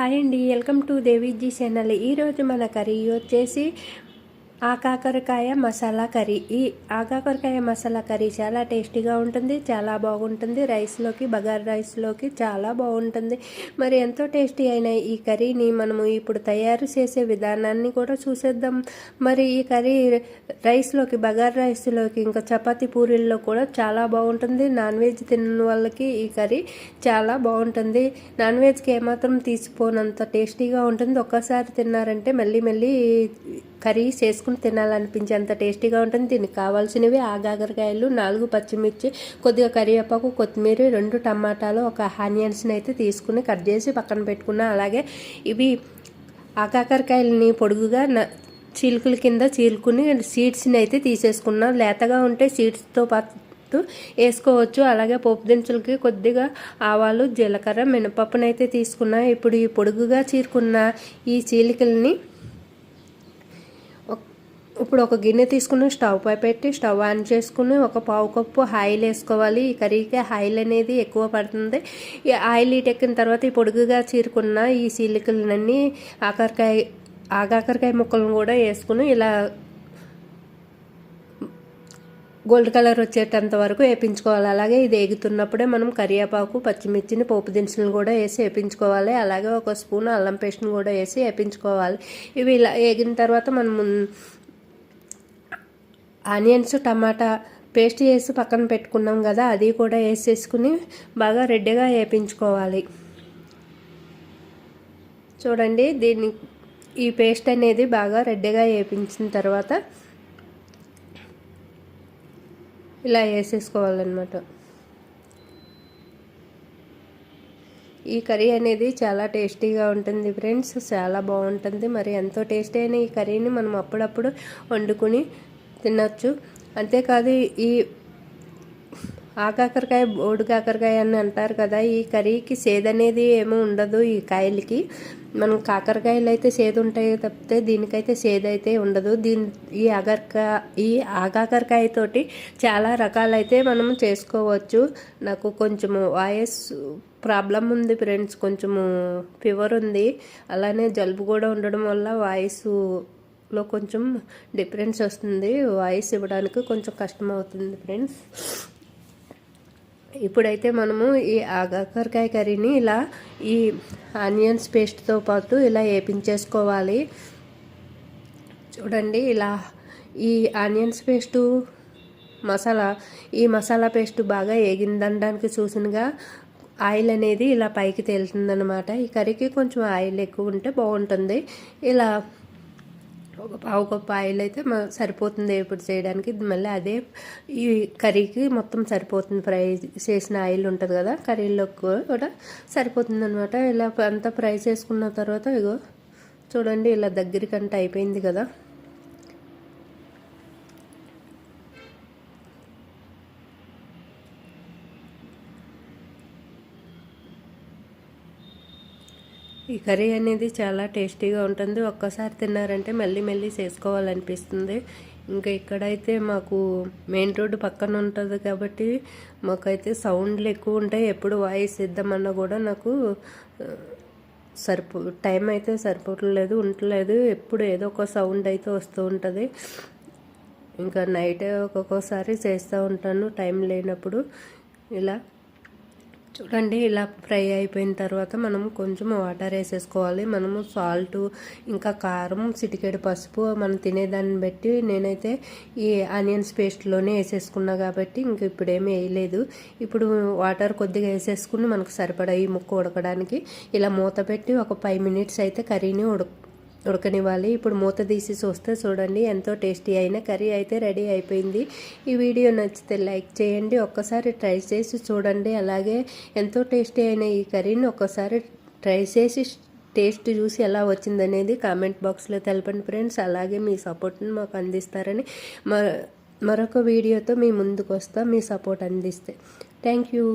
Hi అండి welcome to Deviji channel. ఈరోజు మన కర్రీ వచ్చేసి ఆకాకరకాయ మసాలా కర్రీ. ఈ ఆకాకరకాయ మసాలా కర్రీ చాలా టేస్టీగా ఉంటుంది చాలా బాగుంటుంది. రైస్లోకి బగార్ రైస్లోకి చాలా బాగుంటుంది. మరి ఎంతో టేస్టీ అయిన ఈ కర్రీని మనము ఇప్పుడు తయారు చేసే విధానాన్ని కూడా చూసేద్దాం. మరి ఈ కర్రీ రైస్లోకి బగార్ రైస్లోకి ఇంకా చపాతి పూరీల్లో కూడా చాలా బాగుంటుంది. నాన్ వెజ్ తిన్న వాళ్ళకి ఈ కర్రీ చాలా బాగుంటుంది. నాన్ వెజ్కి ఏమాత్రం తీసిపోనంత టేస్టీగా ఉంటుంది. ఒక్కసారి తిన్నారంటే మళ్ళీ మళ్ళీ కర్రీ చేసుకుని తినాలనిపించేంత టేస్టీగా ఉంటుంది. దీనికి కావాల్సినవి ఆగాగరకాయలు నాలుగు పచ్చిమిర్చి కొద్దిగా కరివేపాకు కొత్తిమీర రెండు టమాటాలు ఒక ఆనియన్స్ని అయితే తీసుకుని కట్ చేసి పక్కన పెట్టుకున్నా. అలాగే ఇవి ఆకాకరకాయలని పొడుగుగా చీలుకుల కింద చీలుకుని సీడ్స్ని అయితే తీసేసుకున్నాం. లేతగా ఉంటే సీడ్స్తో పాటు వేసుకోవచ్చు. అలాగే పోపు దినుసులకి కొద్దిగా ఆవాలు జీలకర్ర మినపప్పునైతే తీసుకున్నా. ఇప్పుడు ఈ పొడుగుగా చీరుకున్న ఈ చీలికల్ని ఇప్పుడు ఒక గిన్నె తీసుకుని స్టవ్ పై పెట్టి స్టవ్ ఆన్ చేసుకుని ఒక పావు కప్పు ఆయిల్ వేసుకోవాలి. ఈ కర్రీకి ఆయిల్ అనేది ఎక్కువ పడుతుంది. ఈ ఆయిల్ ఎక్కిన తర్వాత ఈ పొడుగుగా చీరుకున్న ఈ సీలికలన్నీ ఆకరకాయ ఆగాకరకాయ ముక్కలను కూడా వేసుకుని ఇలా గోల్డ్ కలర్ వచ్చేటంత వరకు వేపించుకోవాలి. అలాగే ఇది వేగుతున్నప్పుడే మనం కరివేపాకు పచ్చిమిర్చిని పోపు దినుసులను కూడా వేసి వేపించుకోవాలి. అలాగే ఒక స్పూన్ అల్లం పేస్ట్ని కూడా వేసి వేపించుకోవాలి. ఇవి ఇలా వేగిన తర్వాత మనం ఆనియన్స్ టమాటా పేస్ట్ వేసి పక్కన పెట్టుకున్నాం కదా అది కూడా వేసేసుకుని బాగా రెడ్డిగా వేపించుకోవాలి. చూడండి దీన్ని ఈ పేస్ట్ అనేది బాగా రెడ్డిగా వేపించిన తర్వాత ఇలా వేసేసుకోవాలన్నమాట. ఈ కర్రీ అనేది చాలా టేస్టీగా ఉంటుంది ఫ్రెండ్స్ చాలా బాగుంటుంది. మరి ఎంతో టేస్టీ అయిన ఈ కర్రీని మనం అప్పుడప్పుడు వండుకుని తినచ్చు. అంతేకాదు ఈ ఆకాకరకాయ బోడు కాకరకాయ అని అంటారు కదా ఈ కర్రీకి సేదనేది ఏమీ ఉండదు ఈ కాయలకి. మనం కాకరకాయలు అయితే సేదు ఉంటాయి తప్పితే దీనికైతే సేదు అయితే ఉండదు. దీని ఈ ఆగరకా ఈ ఆగాకరకాయతోటి చాలా రకాలైతే మనం చేసుకోవచ్చు. నాకు కొంచెము వాయిస్ ప్రాబ్లం ఉంది ఫ్రెండ్స్ కొంచెము ఫీవర్ ఉంది. అలానే జలుబు కూడా ఉండడం వల్ల వాయిస్ లో కొంచెం డిఫరెన్స్ వస్తుంది. వాయిస్ ఇవ్వడానికి కొంచెం కష్టం అవుతుంది ఫ్రెండ్స్. ఇప్పుడైతే మనము ఈ ఆగాకరకాయ కర్రీని ఇలా ఈ ఆనియన్స్ పేస్ట్తో పాటు ఇలా వేపించేసుకోవాలి. చూడండి ఇలా ఈ ఆనియన్స్ పేస్టు మసాలా ఈ మసాలా పేస్ట్ బాగా ఏగిందనడానికి చూసినగా ఆయిల్ అనేది ఇలా పైకి తేలుతుందనమాట ఈ కర్రీకి కొంచెం ఆయిల్ ఎక్కువ ఉంటే బాగుంటుంది. ఇలా ఒక పావు కప్పు ఆయిల్ అయితే సరిపోతుంది ఇప్పుడు చేయడానికి. మళ్ళీ అదే ఈ కర్రీకి మొత్తం సరిపోతుంది. ఫ్రై చేసిన ఆయిల్ ఉంటుంది కదా కర్రీలో కూడా సరిపోతుంది అనమాట ఇలా అంతా ఫ్రై చేసుకున్న తర్వాత ఇగో చూడండి ఇలా దగ్గరికంటే అయిపోయింది కదా. ఈ కర్రీ అనేది చాలా టేస్టీగా ఉంటుంది. ఒక్కసారి తిన్నారంటే మళ్ళీ మళ్ళీ చేసుకోవాలనిపిస్తుంది. ఇంకా ఇక్కడైతే మాకు మెయిన్ రోడ్డు పక్కన ఉంటుంది కాబట్టి మాకైతే సౌండ్లు ఎక్కువ ఉంటాయి. ఎప్పుడు వాయిస్ ఇద్దామన్నా కూడా నాకు సరిపో టైం అయితే సరిపోవట్లేదు ఉండలేదు ఎప్పుడు ఏదో ఒక సౌండ్ అయితే వస్తూ ఉంటుంది. ఇంకా నైట్ ఒక్కొక్కసారి చేస్తూ ఉంటాను టైం లేనప్పుడు. ఇలా చూడండి ఇలా ఫ్రై అయిపోయిన తర్వాత మనం కొంచెం వాటర్ వేసేసుకోవాలి. మనము సాల్ట్ ఇంకా కారం సిటికేడు పసుపు మనం తినేదాన్ని బట్టి నేనైతే ఈ ఆనియన్స్ పేస్ట్లోనే వేసేసుకున్నా కాబట్టి ఇంక ఇప్పుడు ఏమీ వేయలేదు. ఇప్పుడు వాటర్ కొద్దిగా వేసేసుకుని మనకు సరిపడా ఈ ముక్క ఉడకడానికి ఇలా మూత పెట్టి ఒక ఫైవ్ మినిట్స్ అయితే కర్రీని ఉడక ఉడకనివ్వాలి. ఇప్పుడు మూత తీసి చూస్తే చూడండి ఎంతో టేస్టీ అయిన కర్రీ అయితే రెడీ అయిపోయింది. ఈ వీడియో నచ్చితే లైక్ చేయండి ఒక్కసారి ట్రై చేసి చూడండి. అలాగే ఎంతో టేస్టీ అయిన ఈ కర్రీని ఒక్కసారి ట్రై చేసి టేస్ట్ చూసి ఎలా వచ్చిందనేది కామెంట్ బాక్స్లో తెలపండి ఫ్రెండ్స్. అలాగే మీ సపోర్ట్ని మాకు అందిస్తారని మరొక వీడియోతో మీ ముందుకు వస్తాం మీ సపోర్ట్ అందిస్తే. Thank you.